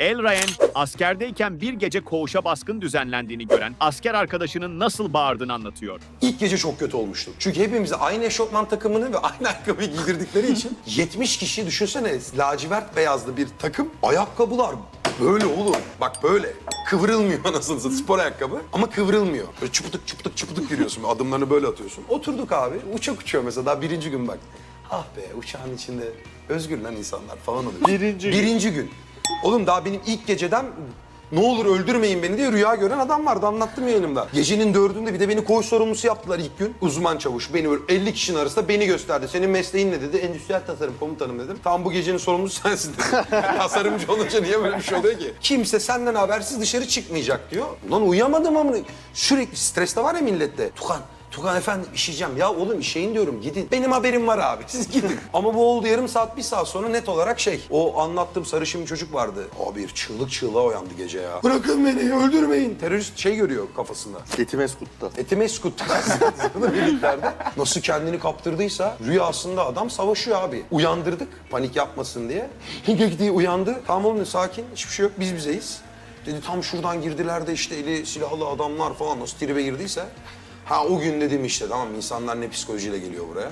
El Ryan, askerdeyken bir gece koğuşa baskın düzenlendiğini gören asker arkadaşının nasıl bağırdığını anlatıyor. İlk gece çok kötü olmuştu. Çünkü hepimize aynı eşofman takımını ve aynı ayakkabıyı giydirdikleri için 70 kişi düşünsene lacivert beyazlı bir takım. Ayakkabılar böyle oğlum. Bak böyle. Kıvrılmıyor anasını satayım. Spor ayakkabı ama kıvrılmıyor. Böyle çıpıtık çıpıtık çıpıtık yürüyorsun. Adımlarını böyle atıyorsun. Oturduk abi. Uçak uçuyor mesela daha birinci gün bak. Ah be uçağın içinde özgür lan insanlar falan oluyor. Birinci gün. Birinci gün. Oğlum daha benim ilk geceden ne olur öldürmeyin beni diye rüya gören adam vardı anlattım yayınımda. Gecenin dördünde bir de beni koğuş sorumlusu yaptılar ilk gün. Uzman çavuş beni böyle 50 kişinin arasında beni gösterdi. Senin mesleğin ne dedi? Endüstriyel tasarım komutanım dedim. Tam bu gecenin sorumlusu sensin dedi. Tasarımcı olunca niye böyle bir şey oluyor ki? Kimse senden habersiz dışarı çıkmayacak diyor. Ulan uyuyamadım ama sürekli streste var ya millette. Tukan Tugan efendi işeyeceğim. Ya oğlum işeyin diyorum gidin. Benim haberim var abi siz gidin. Ama bu oldu yarım saat bir saat sonra net olarak şey. O anlattığım sarışın bir çocuk vardı. Abi çığlık çığlığa uyandı gece ya. Bırakın beni öldürmeyin. Terörist şey görüyor kafasında. Etimeskut'ta. Etimeskut birliklerde nasıl kendini kaptırdıysa rüyasında adam savaşıyor abi. Uyandırdık panik yapmasın diye. Hingek diye uyandı. Tamam oğlum sakin hiçbir şey yok biz bizeyiz. Dedi tam şuradan girdiler de işte eli silahlı adamlar falan nasıl tribe girdiyse. Ha o gün dedim işte tamam insanlar ne psikolojiyle geliyor buraya.